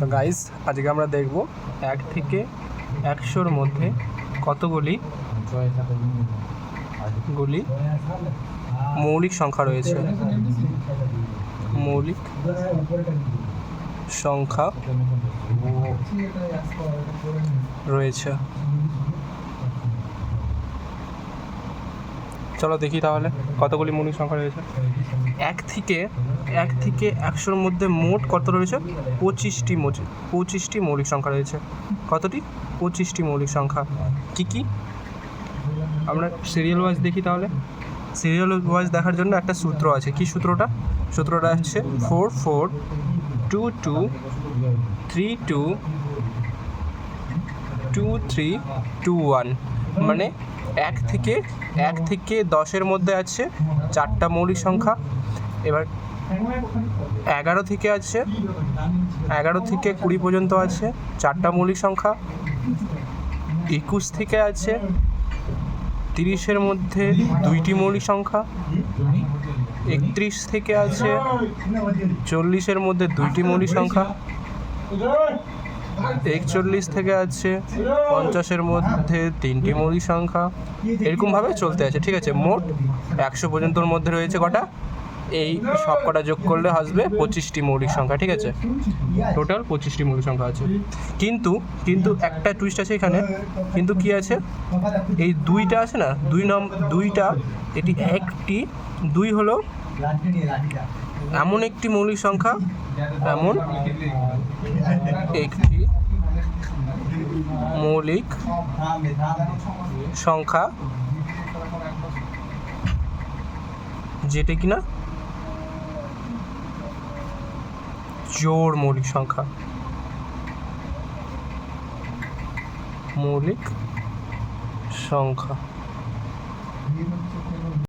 তো গাইস আজকে আমরা দেখব এক থেকে একশোর মধ্যে কতগুলি গুলি মৌলিক সংখ্যা রয়েছে। মৌলিক সংখ্যা রয়েছে। চলো দেখি তাহলে, কতগুলি মৌলিক সংখ্যা রয়েছে? এক থেকে এক থেকে একশোর মধ্যে মোট কত রয়েছে? পঁচিশটি পঁচিশটি মৌলিক সংখ্যা রয়েছে। কতটি? পঁচিশটি মৌলিক সংখ্যা। কি কি? আমরা সিরিয়াল ওয়াইজ দেখি তাহলে। সিরিয়াল ওয়াইজ দেখার জন্য একটা সূত্র আছে। কি সূত্রটা? সূত্রটা হচ্ছে four four two two three two two three two one মানে এক থেকে এক থেকে দশের মধ্যে আছে চারটা মৌলিক সংখ্যা। এবার এগারো থেকে আছে, এগারো থেকে কুড়ি পর্যন্ত আছে চারটা মৌলিক সংখ্যা। একুশ থেকে আছে তিরিশের মধ্যে দুইটি মৌলিক সংখ্যা। একত্রিশ থেকে আছে চল্লিশের মধ্যে দুইটি মৌলিক সংখ্যা। একচল্লিশ থেকে আছে, পঞ্চাশের মধ্যে তিনটি মৌলিক সংখ্যা। এরকমভাবে চলতে আছে, ঠিক আছে? মোট একশো পর্যন্তর মধ্যে রয়েছে কটা? এই সব কটা যোগ করলে আসবে পঁচিশটি মৌলিক সংখ্যা, ঠিক আছে? টোটাল পঁচিশটি মৌলিক সংখ্যা আছে। কিন্তু কিন্তু একটা টুইস্ট আছে এখানে। কিন্তু কি আছে? এই দুইটা আছে না? দুই নম, দুইটা, এটি একটি, দুই হলো এমন একটি মৌলিক সংখ্যা, এমন একটি মৌলিক সংখ্যা যেটা কিনা জোর মৌলিক সংখ্যা। মৌলিক সংখ্যা।